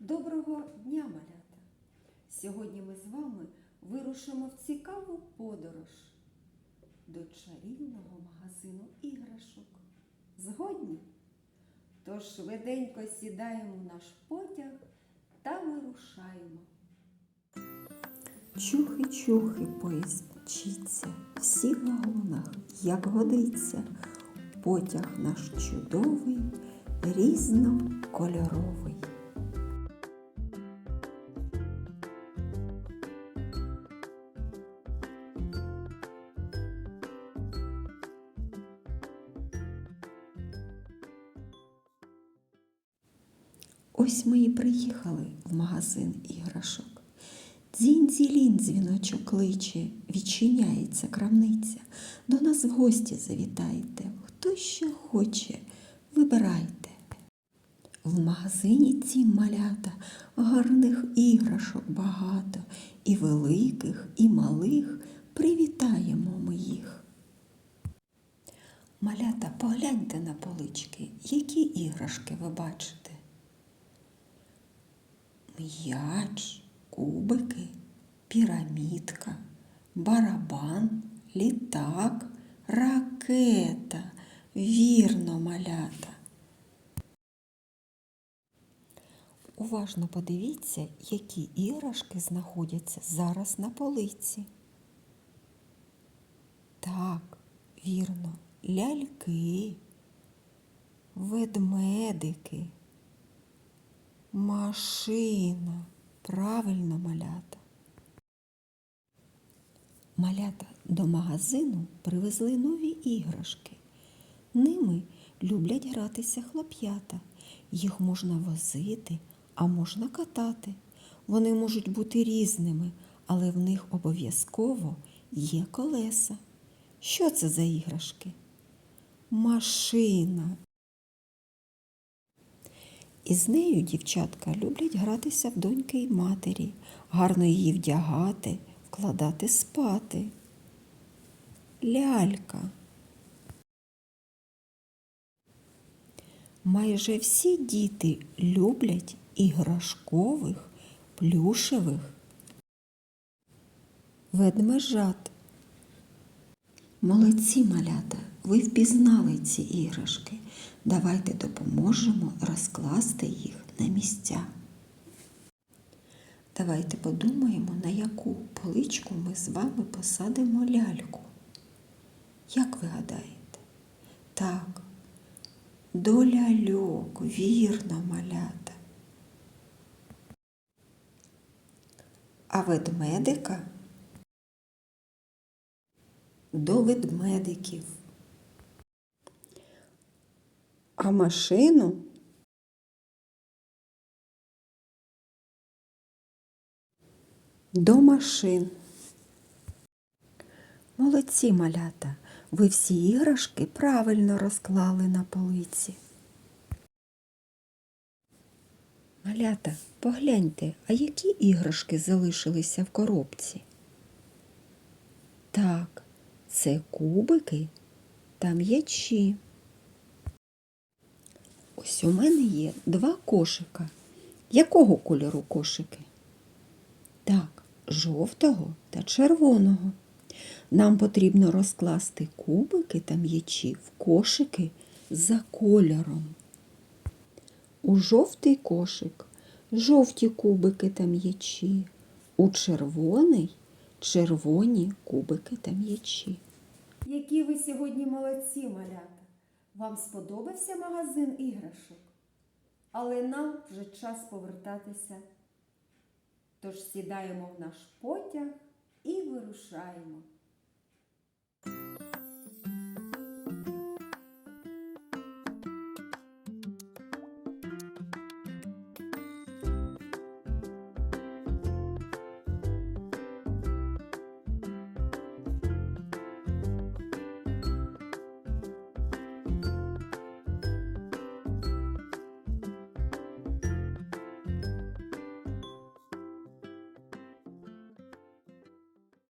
Доброго дня, малята! Сьогодні ми з вами вирушимо в цікаву подорож до чарівного магазину іграшок. Згодні? Тож швиденько сідаємо в наш потяг та вирушаємо. Чухи-чухи поїзд мчиться, всі в вагонах, як годиться. Потяг наш чудовий, різнокольоровий. Ось ми і приїхали в магазин іграшок. Дзінь-дзілін дзвіночок кличе, відчиняється крамниця. До нас в гості завітайте. Хто що хоче, вибирайте. В магазині ці малята гарних іграшок багато, і великих, і малих привітаємо ми їх. Малята, погляньте на полички, які іграшки ви бачите. М'яч, кубики, пірамідка, барабан, літак, ракета. Вірно, малята. Уважно подивіться, які іграшки знаходяться зараз на полиці. Так, вірно, ляльки, ведмедики. Машина. Правильно, малята. Малята до магазину привезли нові іграшки. Ними люблять гратися хлоп'ята. Їх можна возити, а можна катати. Вони можуть бути різними, але в них обов'язково є колеса. Що це за іграшки? Машина. І з нею дівчатка люблять гратися в доньки й матері, гарно її вдягати, вкладати спати. Лялька. Майже всі діти люблять іграшкових, плюшевих ведмежат. Молодці малята, ви впізнали ці іграшки. Давайте допоможемо розкласти їх на місця. Давайте подумаємо, на яку поличку ми з вами посадимо ляльку. Як ви гадаєте? Так, до ляльок, вірно, малята. А ведмедика до ведмедиків. Машину до машин. Молодці малята, ви всі іграшки правильно розклали на полиці. Малята, погляньте, а які іграшки залишилися в коробці? Так, це кубики та м'ячі. Ось у мене є два кошика. Якого кольору кошики? Так, жовтого та червоного. Нам потрібно розкласти кубики та м'ячі в кошики за кольором. У жовтий кошик жовті кубики та м'ячі, у червоний червоні кубики та м'ячі. Які ви сьогодні молодці, малята! Вам сподобався магазин іграшок? Але нам вже час повертатися. Тож сідаємо в наш потяг і вирушаємо.